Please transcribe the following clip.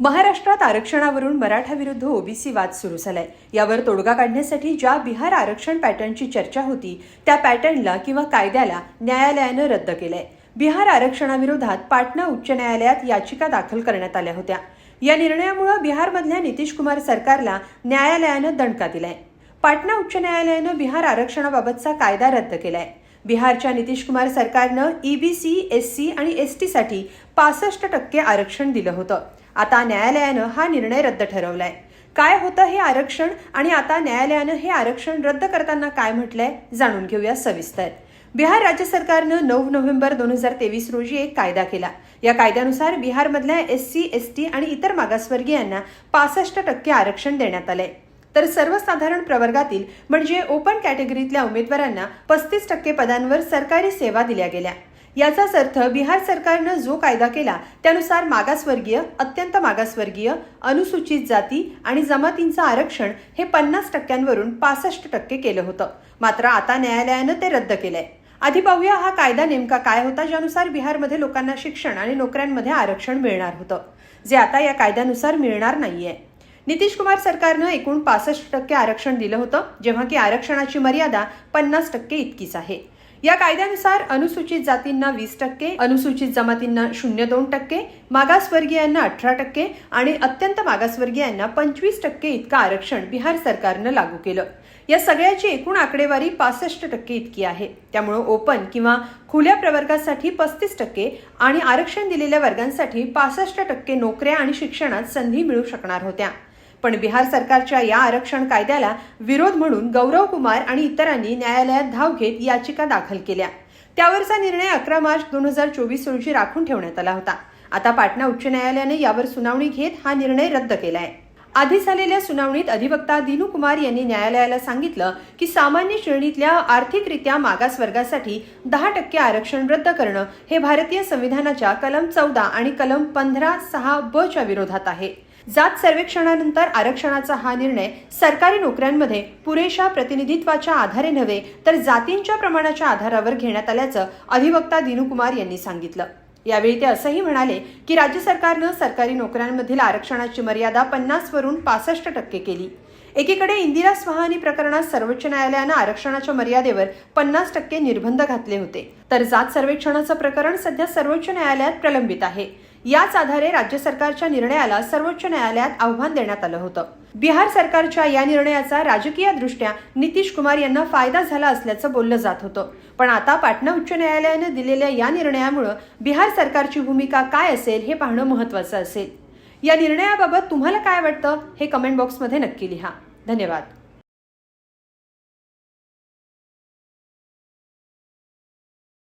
महाराष्ट्रात आरक्षणावरून मराठा विरुद्ध ओबीसी वाद सुरू झालाय. यावर तोडगा काढण्यासाठी ज्या बिहार आरक्षण पॅटर्नची चर्चा होती त्या पॅटर्नला किंवा कायद्याला न्यायालयानं रद्द केलंय. बिहार आरक्षणाविरोधात पाटणा उच्च न्यायालयात याचिका दाखल करण्यात आल्या होत्या. या निर्णयामुळे बिहारमधल्या नितीश कुमार सरकारला न्यायालयानं दणका दिलाय. पाटणा उच्च न्यायालयानं बिहार आरक्षणाबाबतचा कायदा रद्द केलाय. बिहारच्या नितीश कुमार सरकारनं ईबीसी एस सी आणि एसटीसाठी पासष्ट टक्के आरक्षण दिलं होतं. आता न्यायालयानं हा निर्णय रद्द ठरवलाय. काय होतं हे आरक्षण आणि आता न्यायालयानं हे आरक्षण रद्द करताना काय म्हटलंय जाणून घेऊया सविस्तर. बिहार राज्य सरकारनं नऊ नोव्हेंबर दोन हजार तेवीस रोजी एक कायदा केला. या कायद्यानुसार बिहारमधल्या एस सी एस टी आणि इतर मागासवर्गीयांना पासष्ट टक्के आरक्षण देण्यात आलंय. तर सर्वसाधारण प्रवर्गातील म्हणजे ओपन कॅटेगरीतल्या उमेदवारांना पस्तीस टक्के पदांवर सरकारी सेवा दिल्या गेल्या. याचाच अर्थ बिहार सरकारनं जो कायदा केला त्यानुसार मागासवर्गीय अत्यंत मागासवर्गीय अनुसूचित जाती आणि जमातींचं आरक्षण हे पन्नास टक्क्यांवरून पासष्ट टक्के केलं होतं. मात्र आता न्यायालयानं ते रद्द केलंय. आधी पाहूया हा कायदा नेमका काय होता ज्यानुसार बिहारमध्ये लोकांना शिक्षण आणि नोकऱ्यांमध्ये आरक्षण मिळणार होतं. जे आता या कायद्यानुसार मिळणार नाहीये. नितीश कुमार सरकारनं एकूण पासष्ट टक्के आरक्षण दिलं होतं जेव्हा की आरक्षणाची मर्यादा पन्नास टक्के इतकीच आहे. या कायद्यानुसार अनुसूचित जातींना वीस टक्के अनुसूचित जमातींना शून्य दोन टक्के मागासवर्गीयांना अठरा टक्के आणि अत्यंत मागासवर्गीयांना पंचवीस टक्के इतकं आरक्षण बिहार सरकारनं लागू केलं. या सगळ्याची एकूण आकडेवारी पासष्ट टक्के इतकी आहे. त्यामुळं ओपन किंवा खुल्या प्रवर्गासाठी पस्तीस टक्के आणि आरक्षण दिलेल्या वर्गांसाठी पासष्ट टक्के नोकऱ्या आणि शिक्षणात संधी मिळू शकणार होत्या. पण बिहार सरकारच्या या आरक्षण कायद्याला विरोध म्हणून गौरव कुमार आणि इतरांनी न्यायालयात धाव घेत याचिका दाखल केल्या. त्यावरचा निर्णय अकरा मार्च दोन हजार चोवीस रोजी राखून ठेवण्यात आला होता. आता पाटणा उच्च न्यायालयाने यावर सुनावणी घेत हा निर्णय रद्द केला आहे आधी झालेल्या सुनावणीत अधिवक्ता दिनू कुमार यांनी न्यायालयाला सांगितलं की सामान्य श्रेणीतल्या आर्थिकरित्या मागास वर्गासाठी दहा टक्के आरक्षण रद्द करणं हे भारतीय संविधानाच्या कलम चौदा आणि कलम पंधरा सहा ब च्या विरोधात आहे. जात सर्वेक्षणानंतर आरक्षणाचा हा निर्णय सरकारी नोकऱ्यांमध्ये पुरेशा प्रतिनिधित्वाच्या आधारे नव्हे तर जातींच्या प्रमाणाच्या आधारावर घेण्यात आल्याचं अधिवक्ता दिनुकुमार यांनी सांगितलं. यावेळी ते असंही म्हणाले की राज्य सरकारनं सरकारी नोकऱ्यांमधील आरक्षणाची मर्यादा पन्नासवरून पासष्ट टक्के केली. एकीकडे इंदिरा स्वहानी प्रकरणात सर्वोच्च न्यायालयानं आरक्षणाच्या मर्यादेवर पन्नास टक्के निर्बंध घातले होते. तर जात सर्वेक्षणाचं प्रकरण सध्या सर्वोच्च न्यायालयात प्रलंबित आहे. याच आधारे राज्य सरकारच्या निर्णयाला सर्वोच्च न्यायालयात आव्हान देण्यात आलं होतं. बिहार सरकारच्या या निर्णयाचा राजकीय दृष्ट्या नितीश कुमार यांना फायदा झाला असल्याचं बोललं जात होतं. पण आता पाटणा उच्च न्यायालयानं दिलेल्या या निर्णयामुळं बिहार सरकारची भूमिका काय असेल हे पाहणं महत्वाचं असेल. या निर्णयाबाबत तुम्हाला काय वाटतं हे कमेंट बॉक्समध्ये नक्की लिहा. धन्यवाद.